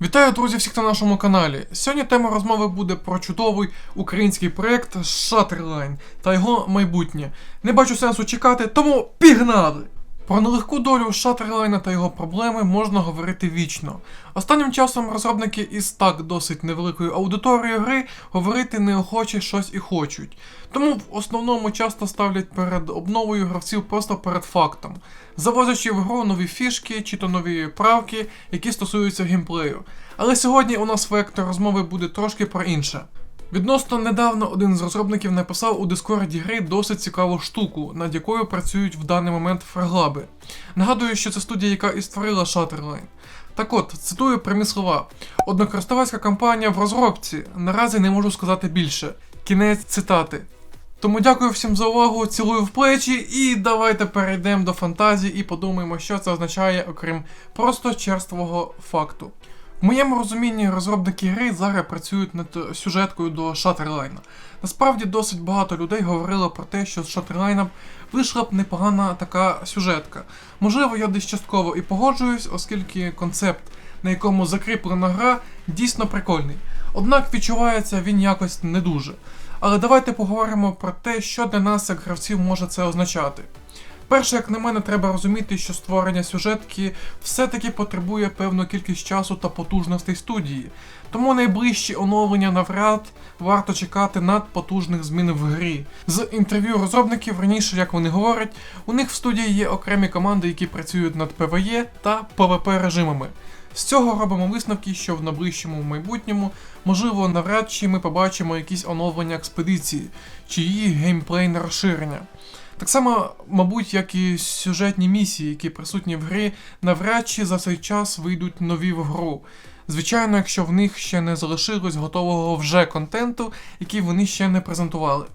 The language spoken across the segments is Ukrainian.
Вітаю, друзі, всіх на нашому каналі. Сьогодні тема розмови буде про чудовий український проект Shutterline та його майбутнє. Не бачу сенсу чекати, тому пігнали! Про нелегку долю Shutterline та його проблеми можна говорити вічно. Останнім часом розробники із так досить невеликою аудиторією гри говорити неохоче щось і хочуть. Тому в основному часто ставлять перед обновою гравців просто перед фактом, завозячи в гру нові фішки чи то нові правки, які стосуються геймплею. Але сьогодні у нас вектор розмови буде трошки про інше. Відносно недавно один з розробників написав у Дискорді гри досить цікаву штуку, над якою працюють в даний момент фраглаби. Нагадую, що це студія, яка і створила Shutterline. Так от, цитую прямі слова: однокористувацька кампанія в розробці. Наразі не можу сказати більше. Кінець цитати. Тому дякую всім за увагу, цілую в плечі, і давайте перейдемо до фантазії і подумаємо, що це означає, окрім просто черствого факту. В моєму розумінні розробники гри зараз працюють над сюжеткою до Shutterline. Насправді досить багато людей говорило про те, що з Shutterline вийшла б непогана така сюжетка. Можливо, я десь частково і погоджуюсь, оскільки концепт, на якому закріплена гра, дійсно прикольний. Однак відчувається він якось не дуже. Але давайте поговоримо про те, що для нас, як гравців, може це означати. Перше, як на мене, треба розуміти, що створення сюжетки все-таки потребує певну кількість часу та потужностей студії, тому найближчі оновлення навряд варто чекати надпотужних змін в грі. З інтерв'ю розробників раніше, як вони говорять, у них в студії є окремі команди, які працюють над PvE та PvP режимами. З цього робимо висновки, що в найближчому майбутньому, можливо, навряд чи ми побачимо якісь оновлення експедиції чи її геймплейне розширення. Так само, мабуть, як і сюжетні місії, які присутні в грі, навряд чи за цей час вийдуть нові в гру. Звичайно, якщо в них ще не залишилось готового вже контенту, який вони ще не презентували.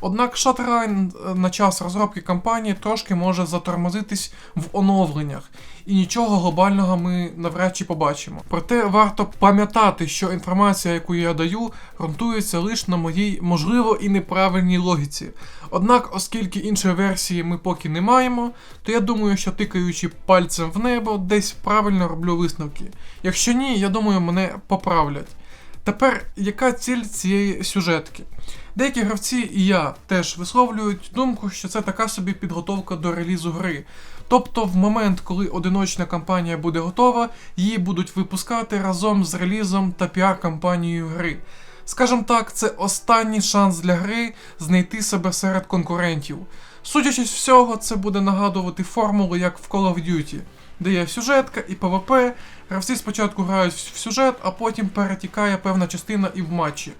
Однак Shutterline е, на час розробки кампанії трошки може затормозитись в оновленнях, і нічого глобального ми навряд чи побачимо. Проте варто пам'ятати, що інформація, яку я даю, ґрунтується лише на моїй, можливо, і неправильній логіці. Однак, оскільки іншої версії ми поки не маємо, то я думаю, що тикаючи пальцем в небо, десь правильно роблю висновки. Якщо ні, я думаю, мене поправлять. Тепер, яка ціль цієї сюжетки? Деякі гравці і я теж висловлюють думку, що це така собі підготовка до релізу гри. Тобто, в момент, коли одиночна кампанія буде готова, її будуть випускати разом з релізом та піар-кампанією гри. Скажем так, це останній шанс для гри знайти себе серед конкурентів. Судячи з всього, це буде нагадувати формулу, як в Call of Duty, де є сюжетка і ПВП, гравці спочатку грають в сюжет, а потім перетікає певна частина і в матчі.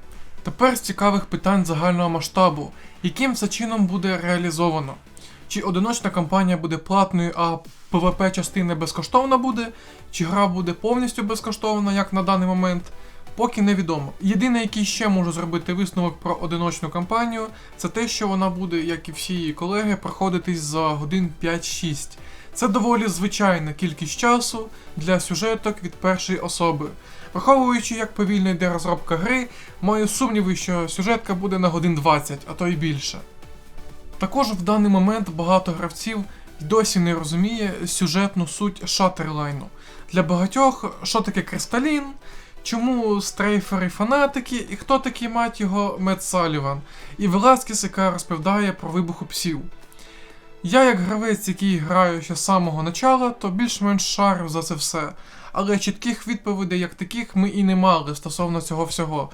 Тепер з цікавих питань загального масштабу, яким це чином буде реалізовано. Чи одиночна кампанія буде платною, а ПВП частина безкоштовна буде, чи гра буде повністю безкоштовна, як на даний момент, поки невідомо. Єдине, який ще можу зробити висновок про одиночну кампанію, це те, що вона буде, як і всі її колеги, проходитись за годин 5-6. Це доволі звичайна кількість часу для сюжеток від першої особи. Враховуючи, як повільно йде розробка гри, маю сумніви, що сюжетка буде на годин 20, а то й більше. Також в даний момент багато гравців досі не розуміє сюжетну суть шатерлайну. Для багатьох, що таке Кристалін, чому стрейфери фанатики, і хто такий мать його Мед Саліван, і Веласкіс, яка розповідає про вибуху псів. Я, як гравець, який граю ще з самого начала, то більш-менш шарив за це все. Але чітких відповідей, як таких, ми і не мали стосовно цього всього.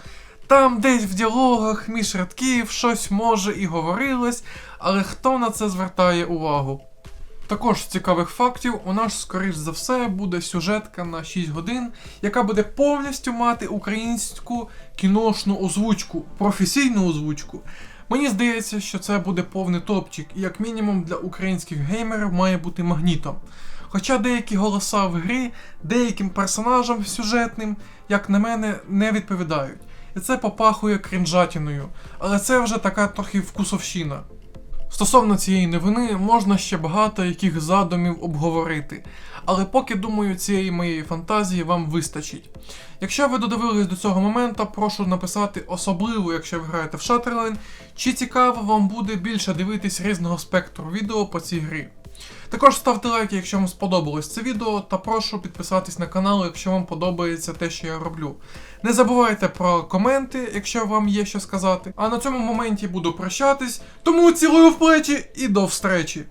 Там десь в діалогах між рядків щось може і говорилось, але хто на це звертає увагу? Також з цікавих фактів, у нас, скоріш за все, буде сюжетка на 6 годин, яка буде повністю мати українську кіношну озвучку, професійну озвучку. Мені здається, що це буде повний топчик, і як мінімум для українських геймерів має бути магнітом. Хоча деякі голоса в грі деяким персонажам сюжетним, як на мене, не відповідають. І це попахує крінжатіною, але це вже така трохи вкусовщина. Стосовно цієї новини можна ще багато яких задумів обговорити, але поки думаю, цієї моєї фантазії вам вистачить. Якщо ви додивились до цього моменту, прошу написати особливо, якщо ви граєте в Shutterline, чи цікаво вам буде більше дивитись різного спектру відео по цій грі. Також ставте лайки, якщо вам сподобалось це відео, та прошу підписатись на канал, якщо вам подобається те, що я роблю. Не забувайте про коменти, якщо вам є що сказати. А на цьому моменті буду прощатись, тому цілую в плечі і до встречі.